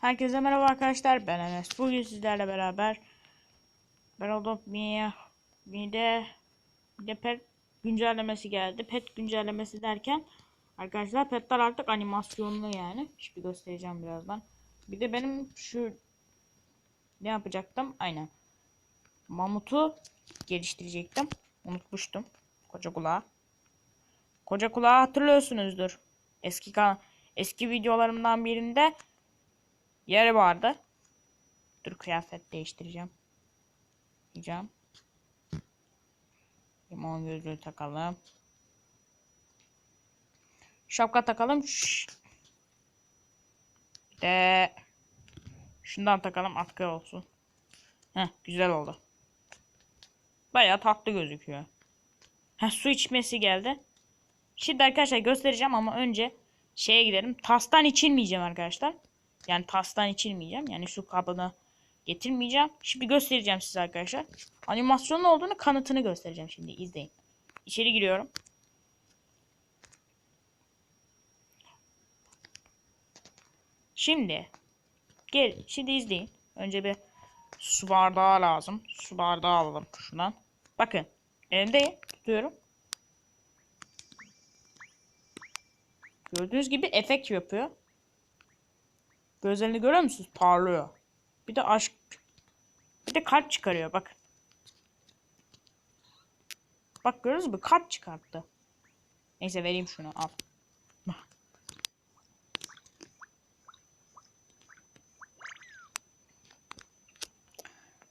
Herkese merhaba arkadaşlar. Ben Enes. Bugün sizlerle beraber Battle Mi'ye bir de bir de pet güncellemesi geldi. Pet güncellemesi derken arkadaşlar petler artık animasyonlu yani. Şimdi göstereceğim birazdan. Bir de benim şu ne yapacaktım? Aynen. Mamut'u geliştirecektim. Unutmuştum. Koca kulağı. Koca kulağı hatırlıyorsunuzdur. Eski kan eski videolarımdan birinde yeri vardı. Dur kıyafet değiştireceğim. Diyeceğim. Limon gözlüğü takalım. Şapka takalım. Bir de şundan takalım atkı olsun. Heh güzel oldu. Bayağı tatlı gözüküyor. Heh su içmesi geldi. Şimdi arkadaşlar göstereceğim ama önce şeye gidelim. Tastan içilmeyeceğim arkadaşlar. Yani tastan içilmeyeceğim. Yani su kabını getirmeyeceğim. Şimdi göstereceğim size arkadaşlar. Animasyonun olduğunu kanıtını göstereceğim şimdi. izleyin. İçeri giriyorum. Şimdi gel şimdi izleyin. Önce bir su bardağı lazım. Su bardağı alalım şuradan. Bakın elimdeyim tutuyorum. Gördüğünüz gibi efekt yapıyor. Gözlerini görüyor musunuz? Parlıyor. Bir de aşk. Bir de kalp çıkarıyor bak. Bak görüyorsunuz mu? Kalp çıkarttı. Neyse vereyim şunu al.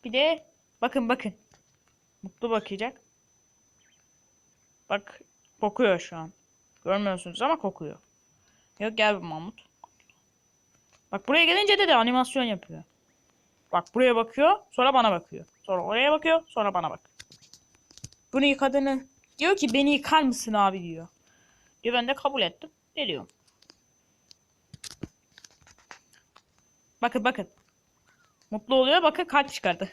Bir de bakın bakın. Mutlu bakacak. Bak kokuyor şu an. Görmüyorsunuz ama kokuyor. Yok gel bir Mahmut. Bak buraya gelince de de animasyon yapıyor. Bak buraya bakıyor, sonra bana bakıyor. Sonra oraya bakıyor, sonra bana bak. Bunu yıkadığını diyor ki beni yıkar mısın abi diyor. Diyor ben de kabul ettim. Ne diyorum? Bakın bakın. Mutlu oluyor bakın kalp çıkardı.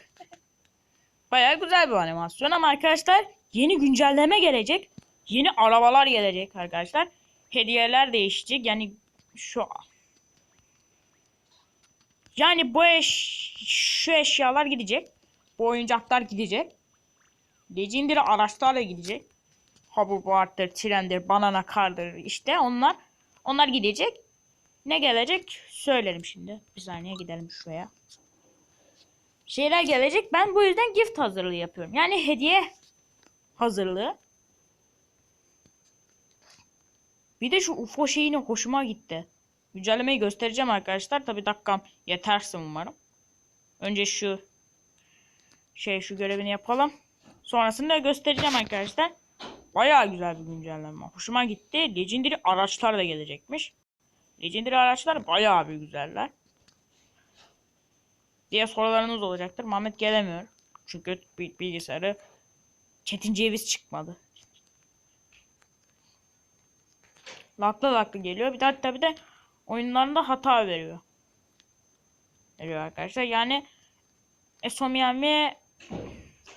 Baya güzel bir animasyon ama arkadaşlar yeni güncelleme gelecek. Yeni arabalar gelecek arkadaşlar. Hediyeler değişecek. Yani şu yani bu eş şu eşyalar gidecek. Bu oyuncaklar gidecek. Legendary araçlarla gidecek. Hoverboard'dır, trendir, banana kardır işte onlar. Onlar gidecek. Ne gelecek söylerim şimdi. Bir saniye gidelim şuraya. Şeyler gelecek. Ben bu yüzden gift hazırlığı yapıyorum. Yani hediye hazırlığı. Bir de şu UFO şeyine hoşuma gitti. Güncellemeyi göstereceğim arkadaşlar. Tabi dakikam yeterse umarım. Önce şu şey şu görevini yapalım. Sonrasında göstereceğim arkadaşlar. Baya güzel bir güncelleme. Hoşuma gitti. Legendary araçlar da gelecekmiş. Legendary araçlar baya bir güzeller. Diye sorularınız olacaktır. Mehmet gelemiyor. Çünkü bilgisayarı Çetin Ceviz çıkmadı. Laklı laklı geliyor. Bir de tabi de oyunlarında hata veriyor. Veriyor arkadaşlar. Yani ESO Miami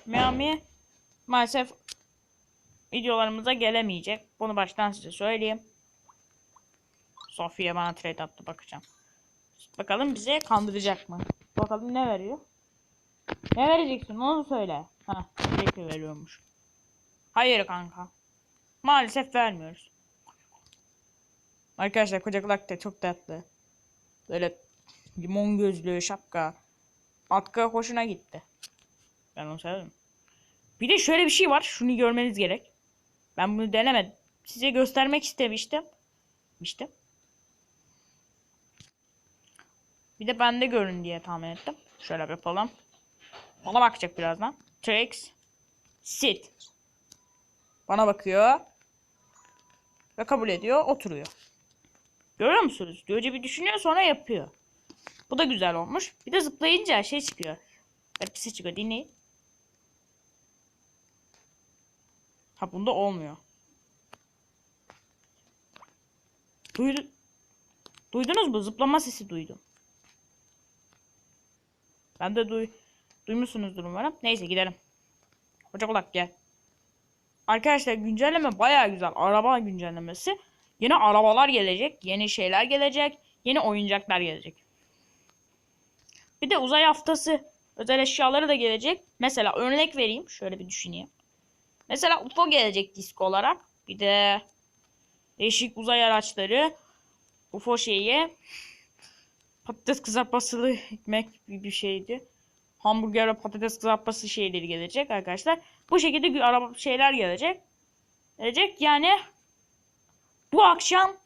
Miami maalesef videolarımıza gelemeyecek. Bunu baştan size söyleyeyim. Sofia bana trade attı bakacağım. Bakalım bize kandıracak mı? Bakalım ne veriyor? Ne vereceksin onu söyle. Ha, teşekkür veriyormuş. Hayır kanka. Maalesef vermiyoruz. Arkadaşlar koca kulak çok tatlı. Böyle limon gözlü şapka. Atkı hoşuna gitti. Ben onu sevdim. Bir de şöyle bir şey var. Şunu görmeniz gerek. Ben bunu denemedim. Size göstermek istemiştim. İşte. Bir de bende görün diye tahmin ettim. Şöyle yapalım. Bana bakacak birazdan. Tricks. Sit. Bana bakıyor. Ve kabul ediyor. Oturuyor. Görüyor musunuz? Önce bir düşünüyor sonra yapıyor. Bu da güzel olmuş. Bir de zıplayınca şey çıkıyor. Hepsi çıkıyor. Dinleyin. Ha bunda olmuyor. Duydu Duydunuz mu? Zıplama sesi duydum. Ben de duy duymuşsunuzdur umarım. Neyse gidelim. Hoca kulak gel. Arkadaşlar güncelleme baya güzel. Araba güncellemesi. Yeni arabalar gelecek. Yeni şeyler gelecek. Yeni oyuncaklar gelecek. Bir de uzay haftası özel eşyaları da gelecek. Mesela örnek vereyim. Şöyle bir düşüneyim. Mesela UFO gelecek disk olarak. Bir de değişik uzay araçları. UFO şeyi. Patates kızartmasılı ekmek gibi bir şeydi. Hamburger ve patates kızartması şeyleri gelecek arkadaşlar. Bu şekilde araba şeyler gelecek. Gelecek yani bu akşam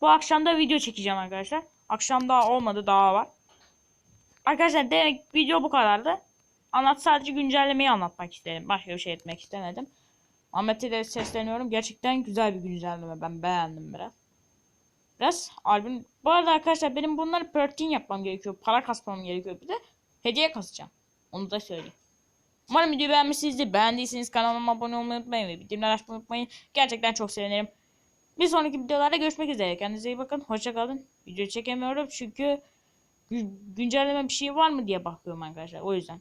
bu akşam da video çekeceğim arkadaşlar. Akşam daha olmadı daha var. Arkadaşlar demek video bu kadardı. Anlat sadece güncellemeyi anlatmak istedim. Başka bir şey etmek istemedim. Ahmet'e de sesleniyorum. Gerçekten güzel bir güncelleme. Ben beğendim biraz. Biraz albüm. Bu arada arkadaşlar benim bunları pertin yapmam gerekiyor. Para kasmam gerekiyor. Bir de hediye kasacağım. Onu da söyleyeyim. Umarım videoyu beğenmişsinizdir. Beğendiyseniz kanalıma abone olmayı unutmayın ve bildirimleri açmayı unutmayın. Gerçekten çok sevinirim. Bir sonraki videolarda görüşmek üzere. Kendinize iyi bakın. Hoşça kalın. Video çekemiyorum çünkü gü- güncelleme bir şey var mı diye bakıyorum arkadaşlar. O yüzden.